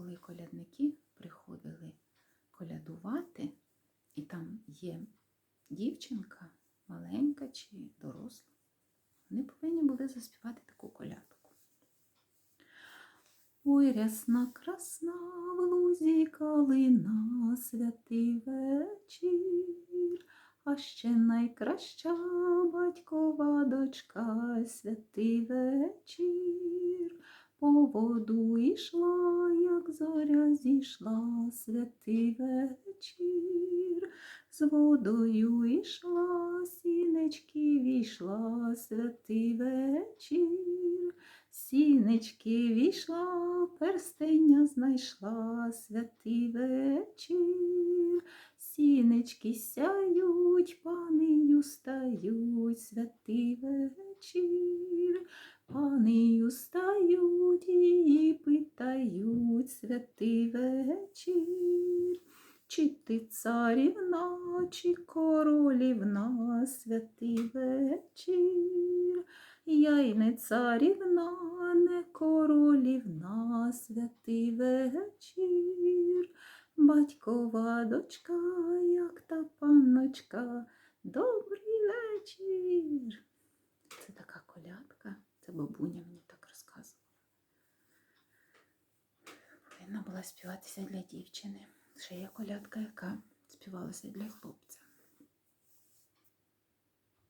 коли колядники приходили колядувати, і там є дівчинка, маленька чи доросла, вони повинні були заспівати таку колядку. Ой, рясна красна в лузі калина, святий вечір, а ще найкраща батькова дочка, святий вечір. По воду зоря зійшла, святий вечір. З водою ішла, сінечки війшла, святий вечір. Сінечки війшла, перстеня знайшла, святий вечір. Сінечки сяють, панию стають, святий вечір. Панию стають, її питають, святий вечір. Чи ти царівна, чи королівна, святий вечір. Я й не царівна, не королівна, святий вечір. Батькова дочка, як та панночка, добрий вечір. Це така колядка, це бабуня Співатися для дівчини. Ще є колядка, яка співалася для хлопця.